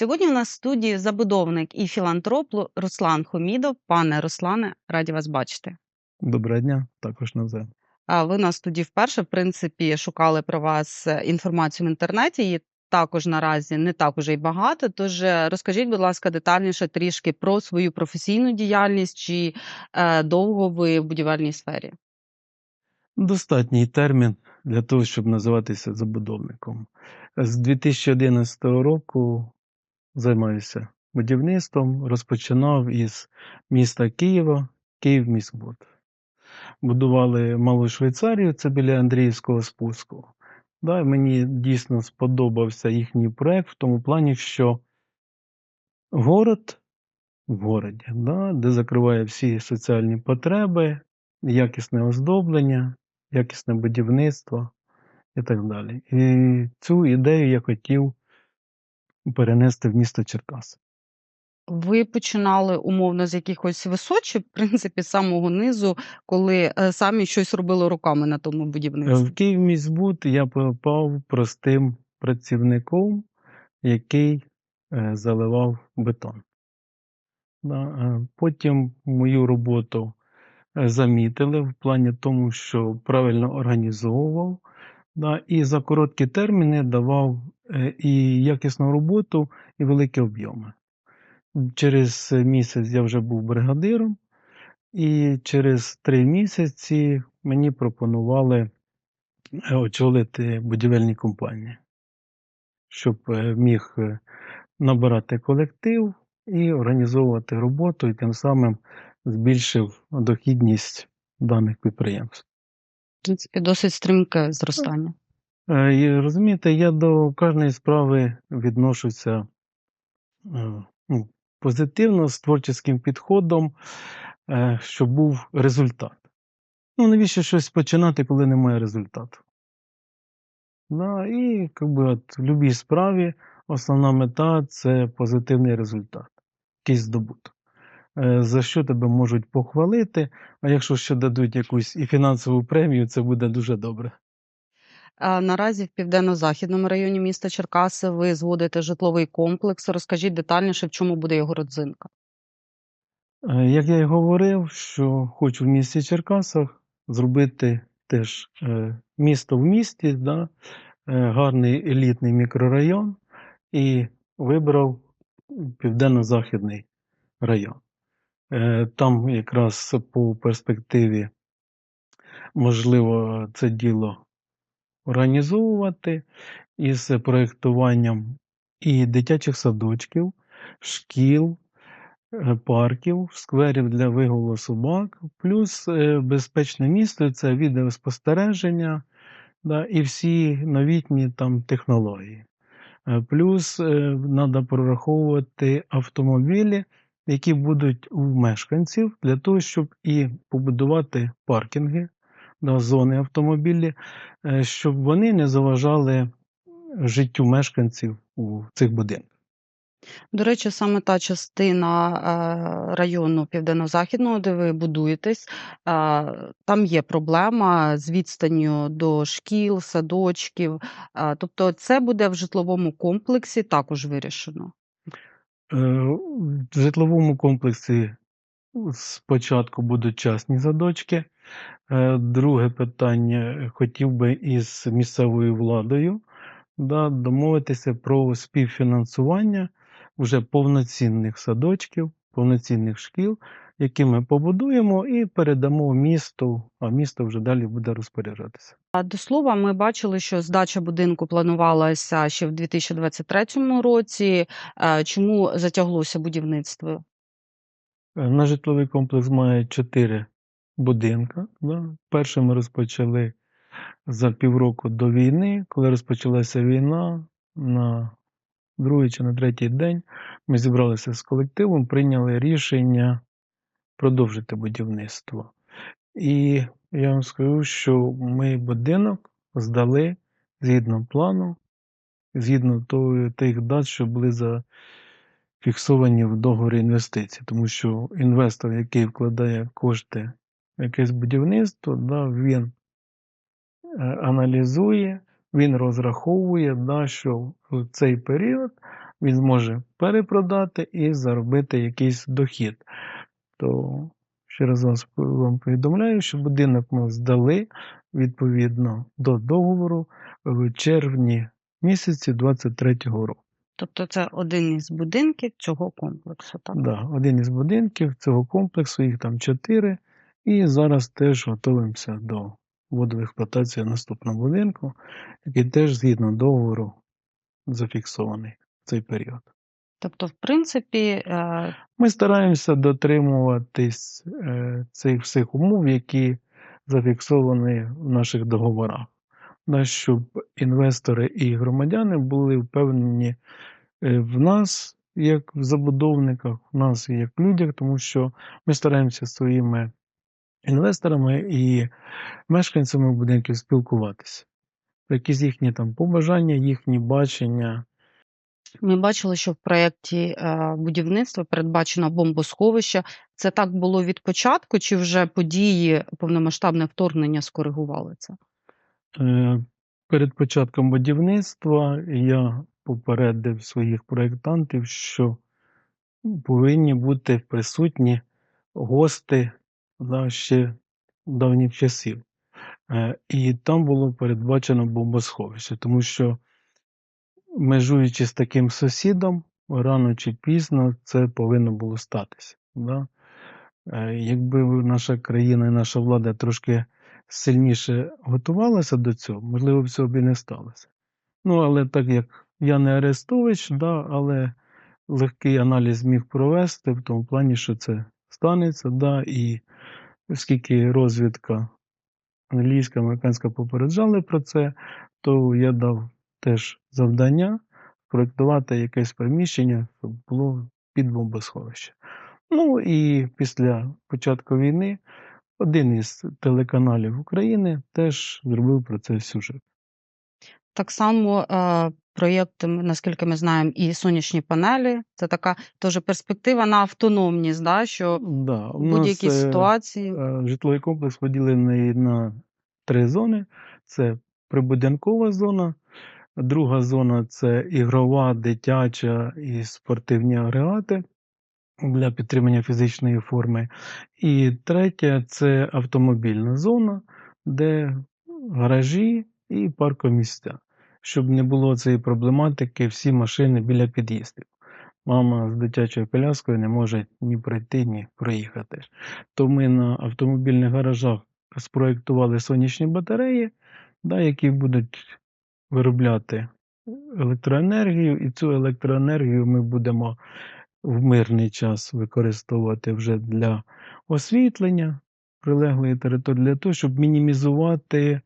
Сьогодні у нас в студії забудовник і філантроп Руслан Хомідов. Пане Руслане, раді вас бачити. Доброго дня, також навзаєм. А ви нас тоді вперше, в принципі, шукали про вас е, інформацію в інтернеті. Її також наразі не так уже й багато. Тож е, розкажіть, будь ласка, детальніше трішки про свою професійну діяльність чи е, довго ви в будівельній сфері. Достатній термін для того, щоб називатися забудовником. З 2011 року займаюся будівництвом, розпочинав із міста Києва, Київміськбуд. Будували Малу Швейцарію, це біля Андріївського спуску. Да, мені дійсно сподобався їхній проект в тому плані, що город в городі, да, де закриває всі соціальні потреби, якісне оздоблення, якісне будівництво і так далі. І цю ідею я хотів перенести в місто Черкаси. Ви починали умовно з якихось височих, в принципі, з самого низу, коли е, самі щось робили руками на тому Е, будівництві. В Київміськбуд я попав простим працівником, який е, заливав бетон. Потім мою роботу замітили в плані тому, що правильно організовував, да, і за короткі терміни давав е, і якісну роботу, і великі об'єми. Через місяць я вже був бригадиром, і через три місяці мені пропонували е, очолити будівельні компанії, щоб е, міг набирати колектив і організовувати роботу, і тим самим збільшив дохідність даних підприємств. В принципі, досить стрімке зростання. Е, розумієте, я до кожної справи відношуся е, ну, позитивно, з творчим підходом, е, щоб був результат. Ну, навіщо щось починати, коли немає результату? Да, і как би, от, в будь-якій справі основна мета це позитивний результат, якийсь здобуток. Е, За що тебе можуть похвалити, а якщо ще дадуть якусь і фінансову премію, це буде дуже добре. А наразі в південно-західному районі міста Черкаси ви зводите житловий комплекс. Розкажіть детальніше, в чому буде його родзинка. Е, Як я й говорив, що хочу в місті Черкасах зробити теж е, місто в місті, да, гарний елітний мікрорайон, і вибрав південно-західний район. Е, Там якраз по перспективі можливо це діло організовувати із проєктуванням і дитячих садочків, шкіл, е, парків, скверів для вигулу собак, плюс е, безпечне місто це відеоспостереження да, і всі новітні там технології. Плюс треба прораховувати автомобілі, які будуть у мешканців, для того, щоб і побудувати паркінги, да, зони автомобілі, е, щоб вони не заважали життю мешканців у цих будинках. До речі, саме та частина е, району південно-західного, де ви будуєтесь, е, там є проблема з відстанню до шкіл, садочків. Тобто, це буде в житловому комплексі також вирішено. Е, В житловому комплексі спочатку будуть частні садочки. Е, Друге питання хотів би із місцевою владою да, домовитися про співфінансування вже повноцінних садочків, повноцінних шкіл, які ми побудуємо і передамо місту, а місто вже далі буде розпоряджатися. А до слова, ми бачили, що здача будинку планувалася ще в 2023 році. Е, Чому затяглося будівництво? Е, Наш житловий комплекс має чотири будинка. Перше ми розпочали за півроку до війни. Коли розпочалася війна, на другий чи на третій день ми зібралися з колективом, прийняли рішення продовжити будівництво. І я вам скажу, що ми будинок здали згідно плану, згідно того, тих дат, що були зафіксовані в договорі інвестицій. Тому що інвестор, який вкладає кошти в якесь будівництво, да, він е, аналізує, він розраховує, да, що в цей період він зможе перепродати і заробити якийсь дохід. То ще раз вас вам повідомляю, що будинок ми здали відповідно до договору в червні місяці 23-го року. Тобто це один із будинків цього комплексу, так? Да, один із будинків цього комплексу, їх там чотири. І зараз теж готуємося до вводу в експлуатацію наступного будинку, який теж згідно договору зафіксований в цей період. Тобто, в принципі, е, Ми стараємося дотримуватись е, цих всіх умов, які зафіксовані в наших договорах, щоб інвестори і громадяни були впевнені е, в нас, як в забудовниках, в нас як людях, тому що ми стараємося своїми інвесторами і мешканцями будинків спілкуватися. Якісь їхні там побажання, їхні бачення. Ми бачили, що в проєкті е, будівництва передбачено бомбосховище. Це так було від початку, чи вже події повномасштабне вторгнення скоригували це? Е, Перед початком будівництва я попередив своїх проєктантів, що повинні бути присутні гости да, ще давніх часів. Е, І там було передбачено бомбосховище, тому що, межуючи з таким сусідом, рано чи пізно це повинно було статися. Да? Е, Якби наша країна і наша влада трошки сильніше готувалася до цього, можливо, б цього б і не сталося. Ну, але так як я не Арестович, да, але легкий аналіз міг провести в тому плані, що це станеться, да, і оскільки розвідка англійська, американська попереджали про це, то я дав теж завдання проєктувати якесь приміщення, щоб було під бомбосховище. Ну і після початку війни один із телеканалів України теж зробив про це сюжет. Так само е, проєкт, наскільки ми знаємо, і сонячні панелі. Це така теж перспектива на автономність, да, що Да, нас будь-якій е, ситуації е, житловий комплекс поділений на три зони: це прибудинкова зона, друга зона це ігрова, дитяча і спортивні агрегати для підтримання фізичної форми. І третя це автомобільна зона, де гаражі і паркомісця. Щоб не було цієї проблематики, всі машини біля під'їздів. Мама з дитячою коляскою не може ні пройти, ні проїхати. То ми на автомобільних гаражах спроєктували сонячні батареї, да, які будуть виробляти електроенергію, і цю електроенергію ми будемо в мирний час використовувати вже для освітлення прилеглої території, для того, щоб мінімізувати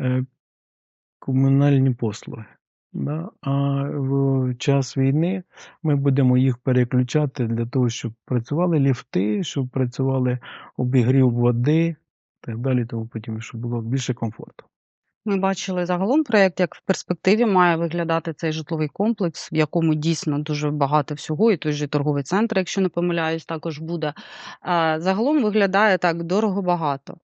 е, комунальні послуги. А в час війни ми будемо їх переключати для того, щоб працювали ліфти, щоб працювали обігрів води так далі, тому потім, щоб було більше комфорту. Ми бачили загалом проєкт, як в перспективі має виглядати цей житловий комплекс, в якому дійсно дуже багато всього, і той же торговий центр, якщо не помиляюсь, також буде. Загалом виглядає так дорого-багато.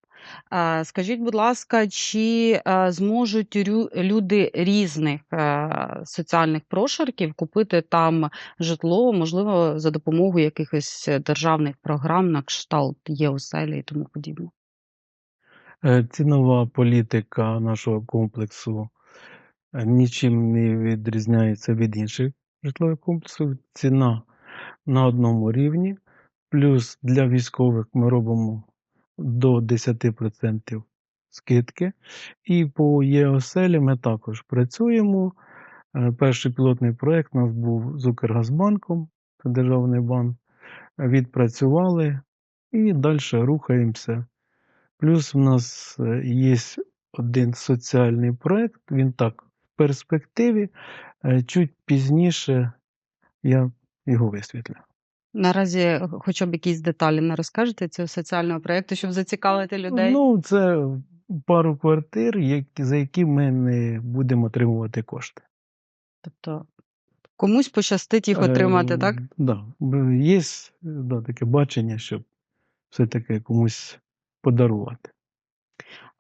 Скажіть, будь ласка, чи зможуть люди різних е, соціальних прошарків купити там житло, можливо, за допомогою якихось державних програм на кшталт ЄОСЕЛі і тому подібне? Е, Цінова політика нашого комплексу е, нічим не відрізняється від інших житлових комплексів. Ціна на одному рівні. Плюс для військових ми робимо до 10% скидки. І по ЄОСЕЛі ми також працюємо. Е, Перший пілотний проєкт у нас був з Укргазбанком, це державний банк. Відпрацювали і далі рухаємося. Плюс в нас е, є один соціальний проєкт, він так в перспективі. Е, Чуть пізніше я його висвітлю. Наразі е, хоча б якісь деталі не розкажете цього соціального проєкту, щоб зацікавити людей? Ну, це пару квартир, які, за які ми не будемо отримувати кошти. Тобто комусь пощастить їх отримати, так? Так, да. Є да, таке бачення, щоб все-таки комусь подарувати.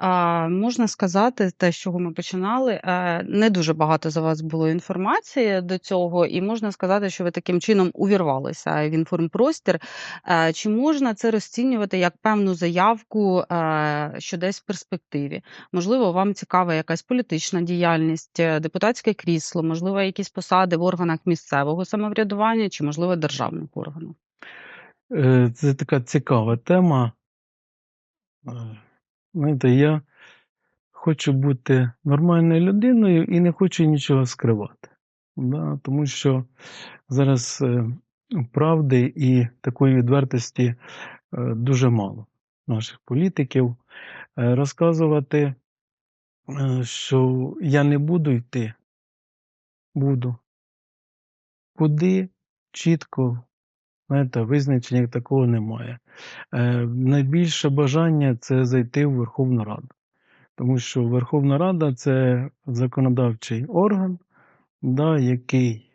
А, можна сказати, те, з чого ми починали, е, не дуже багато за вас було інформації до цього, і можна сказати, що ви таким чином увірвалися в інформпростір. Е, чи можна це розцінювати як певну заявку, е, що десь в перспективі? Можливо, вам цікава якась політична діяльність, депутатське крісло, можливо, якісь посади в органах місцевого самоврядування чи, можливо, державних органів? Це така цікава тема. Е, Знаєте, я хочу бути нормальною людиною і не хочу нічого скривати. Да? Тому що зараз е, правди і такої відвертості е, дуже мало наших політиків. Розказувати, що я не буду йти, буду. Куди чітко, знаєте, визначення такого немає. Е, Найбільше бажання це зайти в Верховну Раду. Тому що Верховна Рада це законодавчий орган, да, який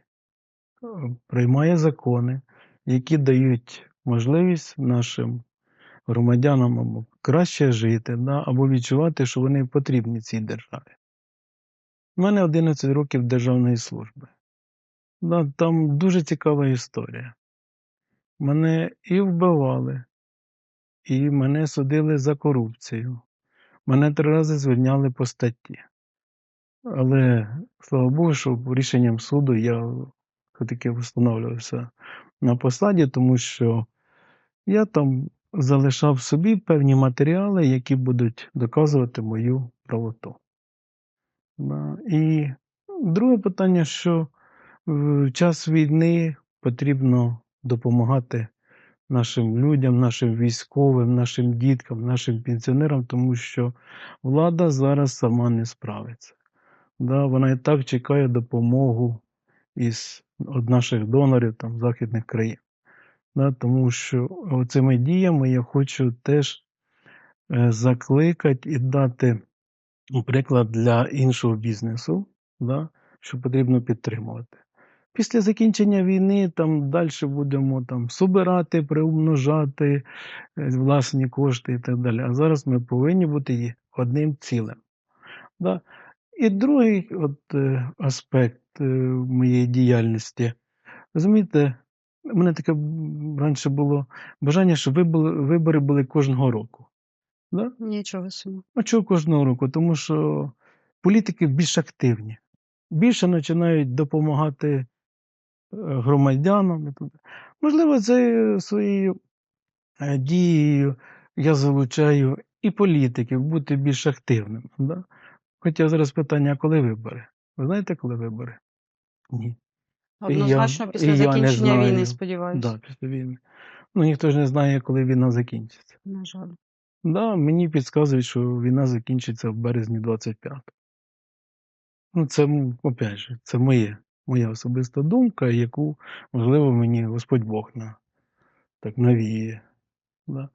е, приймає закони, які дають можливість нашим громадянам або краще жити, да, або відчувати, що вони потрібні цій державі. У мене 11 років державної служби. Да, там дуже цікава історія. Мене і вбивали, і мене судили за корупцію. Мене три рази звільняли по статті. Але слава Богу, що рішенням суду я все-таки встановлювався на посаді, тому що я там залишав собі певні матеріали, які будуть доказувати мою правоту. І друге питання, що в час війни потрібно допомагати нашим людям, нашим військовим, нашим діткам, нашим пенсіонерам, тому що влада зараз сама не справиться. Да, вона і так чекає допомогу із від наших донорів там, західних країн. Да, тому що цими діями я хочу теж е, закликати і дати приклад для іншого бізнесу, да, що потрібно підтримувати. Після закінчення війни там далі будемо там собирати, приумножати е, власні кошти і так далі. А зараз ми повинні бути одним цілим. Да? І другий от, е, аспект е, моєї діяльності. Розумієте, у мене таке раніше було бажання, щоб вибори, були кожного року. Да? Нічого собі. А чого кожного року? Тому що політики більш активні, більше починають допомагати громадянам. Можливо, це своєю е, дією я залучаю і політиків бути більш активними. Да? Хоча зараз питання, а коли вибори? Ви знаєте, коли вибори? Ні. Однозначно, після закінчення війни, сподіваюся. Да, після війни. Ну, ніхто ж не знає, коли війна закінчиться. На жаль. Да, мені підказують, що війна закінчиться в березні 25-го. Ну, це, опять же, це моє, моя особиста думка, яку, можливо, мені Господь Бог на, так навіє. Да.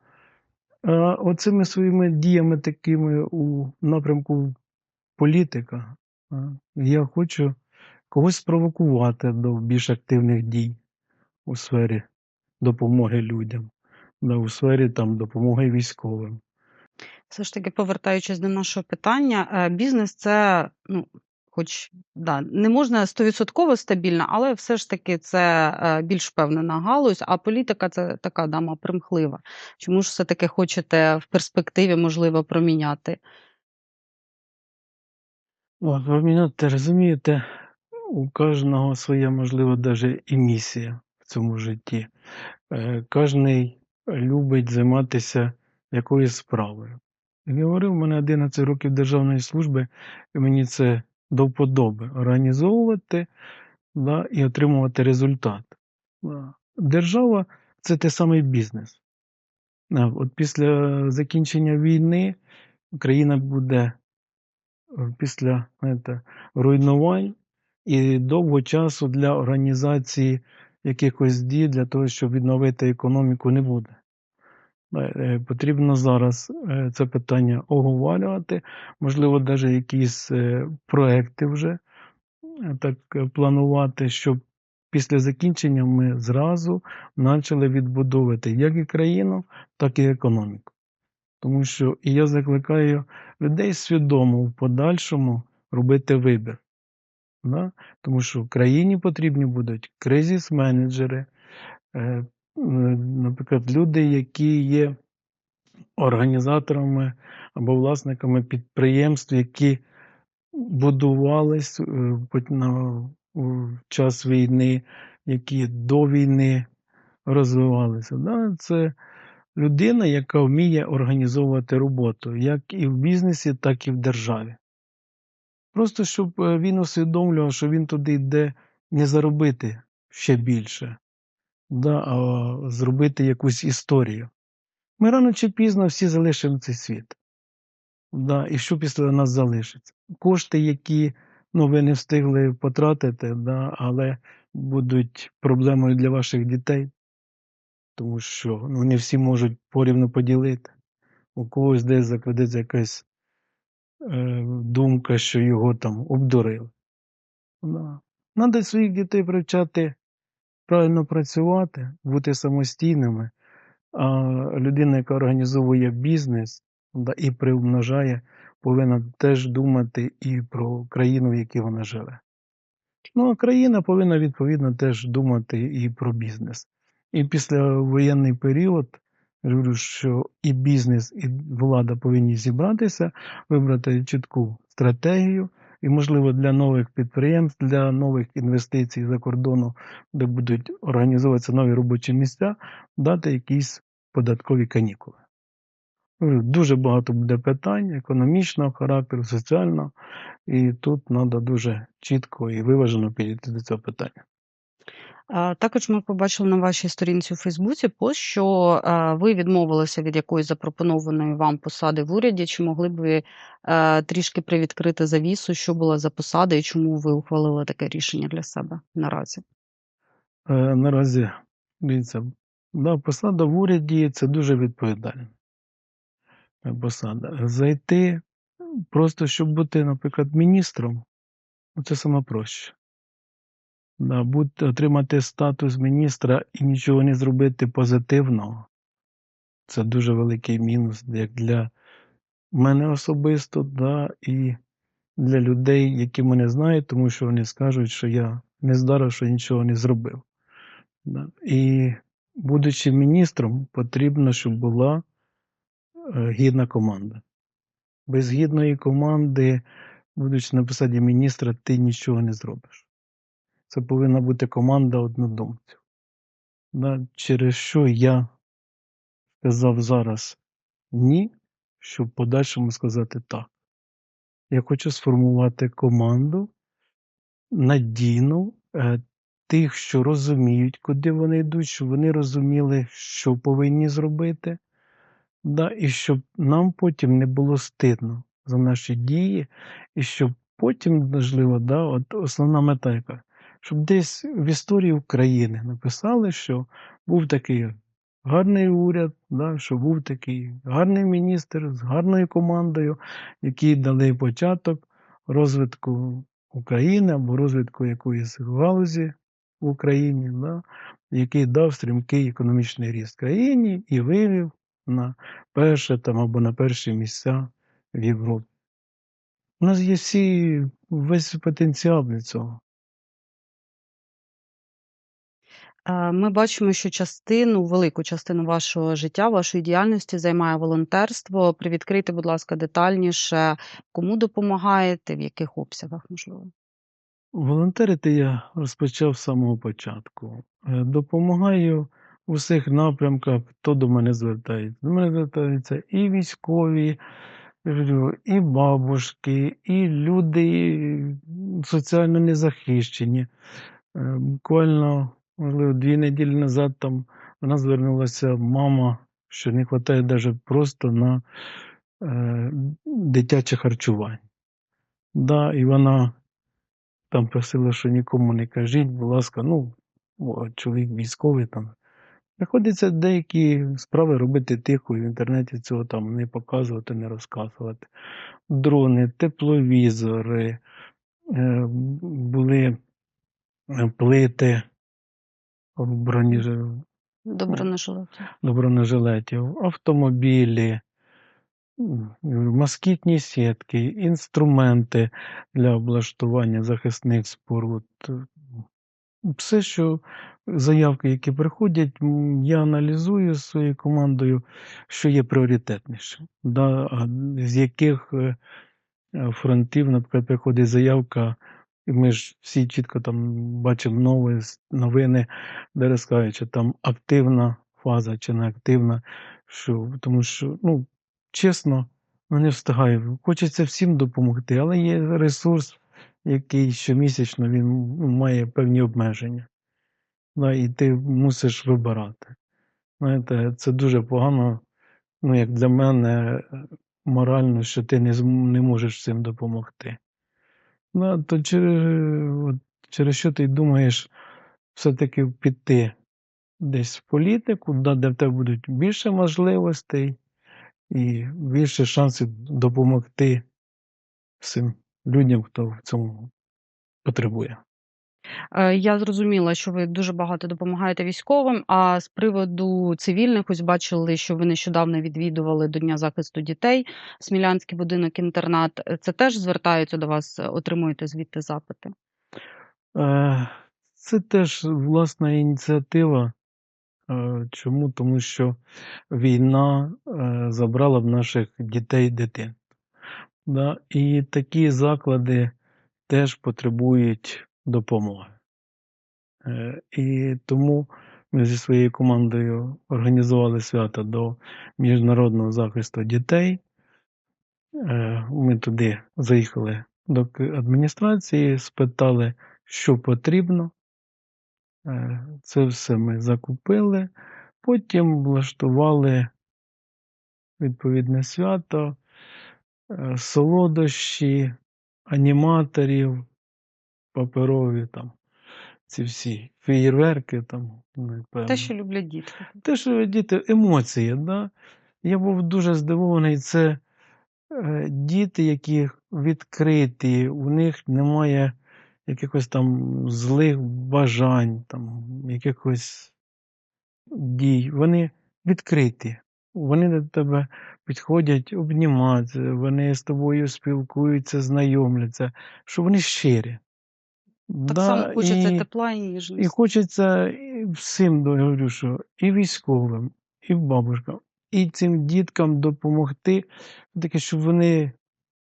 А оцими своїми діями такими у напрямку політика, я хочу когось спровокувати до більш активних дій у сфері допомоги людям, да, у сфері там, допомоги військовим. Все ж таки, повертаючись до нашого питання, е, бізнес це, ну, хоч да, не можна стовідсотково стабільно, але все ж таки це е, більш впевнена галузь, а політика це така дама примхлива. Чому ж все-таки хочете в перспективі, можливо, проміняти? Мене те розумієте, у кожного своя, можливо, навіть і місія в цьому житті. Е, Кожний любить займатися якоюсь справою. Як говорив, у мене 11 років державної служби, і мені це до вподоби організовувати да, і отримувати результат. Держава це те самий бізнес. От після закінчення війни країна буде е, після знаєте, руйнувань і довго часу для організації якихось дій для того, щоб відновити економіку, не буде. Е, е, Потрібно зараз е, це питання оговарювати, можливо, навіть якісь проекти вже так планувати, щоб після закінчення ми зразу почали відбудовувати як і країну, так і економіку. Тому що і я закликаю людей свідомо в подальшому робити вибір. Да? Тому що країні потрібні будуть кризис-менеджери, е, наприклад, люди, які є організаторами або власниками підприємств, які будувались е, в час війни, які до війни розвивалися. Це людина, яка вміє організовувати роботу як і в бізнесі, так і в державі. Просто щоб е, він усвідомлював, що він туди йде не заробити ще більше, да, зробити якусь історію. Ми рано чи пізно всі залишимо цей світ. Да, і що після нас залишиться? Кошти, які ну, ви не встигли потратити, да, але будуть проблемою для ваших дітей, тому що ну, не всі можуть порівну поділити. У когось десь закладеться якась е, думка, що його там обдурили. Да. Надо своїх дітей привчати правильно працювати, бути самостійними, а людина, яка організовує бізнес да, і приумножає, повинна теж думати і про країну, в якій вона живе. Ну, а країна повинна відповідно теж думати і про бізнес. І після воєнний період, говорю, що і бізнес, і влада повинні зібратися, вибрати чітку стратегію, і, можливо, для нових підприємств, для нових інвестицій за кордону, де будуть організовуватися нові робочі місця, дати якісь податкові канікули. Дуже багато буде питань економічного характеру, соціального, і тут треба дуже чітко і виважено підійти до цього питання. Також ми побачили на вашій сторінці у Фейсбуці пост, що ви відмовилися від якоїсь запропонованої вам посади в уряді. Чи могли б ви е, трішки привідкрити завісу, що була за посада і чому ви ухвалили таке рішення для себе наразі? Е, Наразі, дивіться, да, посада в уряді це дуже відповідальна е, посада. Зайти просто, щоб бути, наприклад, міністром, це саме проще. Бути, отримати статус міністра і нічого не зробити позитивного, це дуже великий мінус як для мене особисто, да, і для людей, які мене знають, тому що вони скажуть, що я не здарив, що нічого не зробив. Да. І будучи міністром, потрібно, щоб була е, гідна команда. Без гідної команди, будучи на посаді міністра, ти нічого не зробиш. Це повинна бути команда однодумців. Да, через що я сказав зараз ні, щоб в подальшому сказати так. Я хочу сформувати команду надійну е, тих, що розуміють, куди вони йдуть, щоб вони розуміли, що повинні зробити, да, і щоб нам потім не було стидно за наші дії, і щоб потім, можливо, да, от основна мета яка, щоб десь в історії України написали, що був такий гарний уряд, да, що був такий гарний міністр з гарною командою, які дали початок розвитку України або розвитку якоїсь галузі в Україні, да, який дав стрімкий економічний ріст країні і вивів на перше там або на перші місця в Європі. У нас є всі весь потенціал для цього. Е, Ми бачимо, що частину, велику частину вашого життя, вашої діяльності займає волонтерство. Привідкрийте, будь ласка, детальніше, кому допомагаєте, в яких обсягах можливо. Волонтерити я розпочав з самого початку. Е, Допомагаю у всіх напрямках, хто до мене звертається. До мене звертаються і військові, і бабушки, і люди соціально незахищені. Е, Буквально, можливо, дві неділі назад там вона звернулася мама, що не вистачає навіть просто на е, дитяче харчування. Да, і вона там просила, що нікому не кажіть, будь ласка, ну, чоловік військовий там. Приходиться деякі справи робити тихо, і в інтернеті цього там не показувати, не розказувати. Дрони, тепловізори, е, були е, плити в не до бронежилетів, автомобілі, москітні сітки, інструменти для облаштування захисних споруд. Все, що заявки, які приходять, я аналізую з своєю командою, що є пріоритетніше, да, з яких е, фронтів, наприклад, приходить заявка, ми ж всі чітко там бачимо нові новини, де розказують, що там активна фаза чи не активна, що, тому що, ну, чесно, ну, не встигаю. Хочеться всім допомогти, але є ресурс, який щомісячно він ну, має певні обмеження. Да, і ти мусиш вибирати. Знаєте, це дуже погано, ну, як для мене, морально, що ти не, не можеш цим допомогти. Да, то через, через що ти думаєш все-таки піти десь в політику, де в тебе будуть більше можливостей і більше шансів допомогти всім людям, хто в цьому потребує. Е, Я зрозуміла, що ви дуже багато допомагаєте військовим. А з приводу цивільних, ось бачили, що ви нещодавно відвідували до Дня захисту дітей, Смілянський будинок-інтернат. Е, Це теж звертаються до вас, е, отримуєте звідти запити? Це теж власна ініціатива. Чому? Тому що війна забрала в наших дітей дитин. І такі заклади теж потребують допомоги. Е, І тому ми зі своєю командою організували свято до міжнародного захисту дітей. Е, Ми туди заїхали до адміністрації, спитали, що потрібно. Е, Це все ми закупили. Потім влаштували відповідне свято, солодощі, аніматорів, паперові там, ці всі феєрверки там, Те, що люблять дітки. Те, що діти, емоції, да? Я був дуже здивований. Це е, діти, які відкриті, у них немає якихось там злих бажань, там, якихось дій. Вони відкриті. Вони до тебе підходять, обнімаються, вони з тобою спілкуються, знайомляться, що вони щирі. Так Да, само хочеться і- тепла і і хочеться і всім я говорю, що і військовим, і бабушкам, і цим діткам допомогти, таке, щоб вони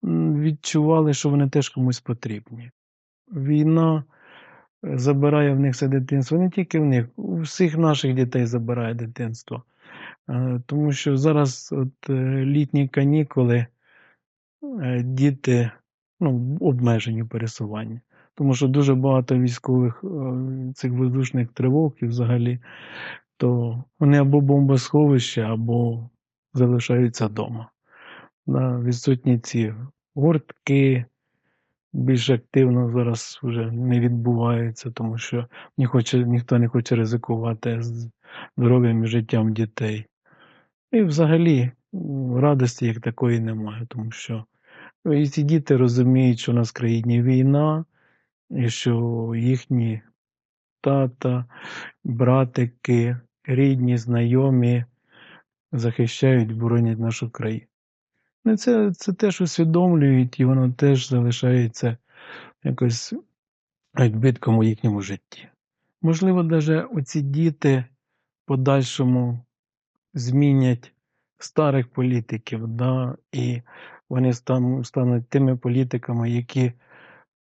відчували, що вони теж комусь потрібні. Війна е, забирає в них це дитинство, не тільки в них, у всіх наших дітей забирає дитинство. Е, Тому що зараз от, е, літні канікули, діти ну, обмежені в пересуванні. Тому що дуже багато військових е, цих воздушних тривог і взагалі, то вони або бомбосховища, або залишаються вдома. Відсутні ці гуртки більш активно зараз вже не відбуваються, тому що ні хоче, ніхто не хоче ризикувати здоров'ям і життям дітей. І взагалі радості як такої немає, тому що і ці діти розуміють, що у нас в країні війна, і що їхні тата, братики, рідні, знайомі захищають, боронять нашу країну. Ну, це, це теж усвідомлюють, і воно теж залишається якось відбитком у їхньому житті. Можливо, навіть оці діти подальшому змінять старих політиків, да, і вони стануть тими політиками, які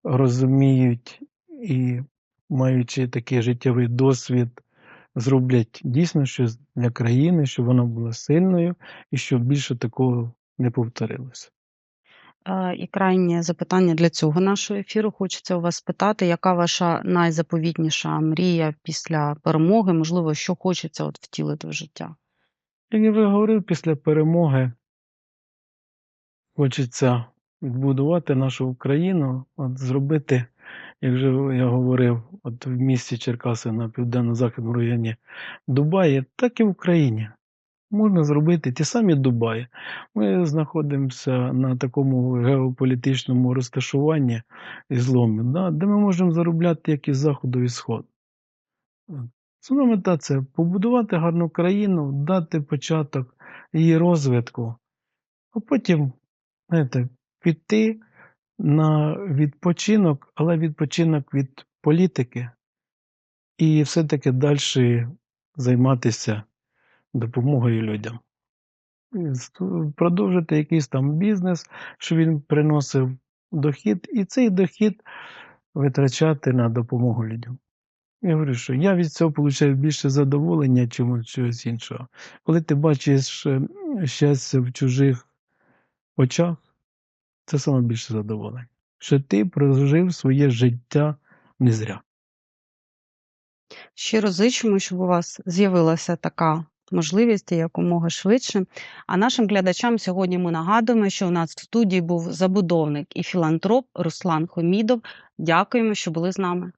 розуміють і, маючи такий життєвий досвід, зроблять дійсно щось для країни, щоб вона була сильною і щоб більше такого не повторилося. І крайнє запитання для цього нашого ефіру. Хочеться у вас спитати, яка ваша найзаповітніша мрія після перемоги? Можливо, що хочеться от втілити в життя? Як я вже говорив, після перемоги хочеться відбудувати нашу Україну, от зробити, як вже я говорив, от в місті Черкаси на південно-західному районі Дубаї, так і в Україні. Можна зробити ті самі Дубаї. Ми знаходимося на такому геополітичному розташуванні і зломі, да, де ми можемо заробляти як із заходу і сходу. Основна мета це побудувати гарну країну, дати початок її розвитку а потім, знаєте, піти на відпочинок, але відпочинок від політики, і все-таки далі займатися допомогою людям. Продовжити якийсь там бізнес, щоб він приносив дохід, і цей дохід витрачати на допомогу людям. Я говорю, що я від цього отримую більше задоволення, чим чогось іншого. Коли ти бачиш е, щастя в чужих очах, це саме більше задоволення. Що ти прожив своє життя не зря. Щиро зичимо, щоб у вас з'явилася така можливість якомога швидше. А нашим глядачам сьогодні ми нагадуємо, що у нас в студії був забудовник і філантроп Руслан Хомідов. Дякуємо, що були з нами.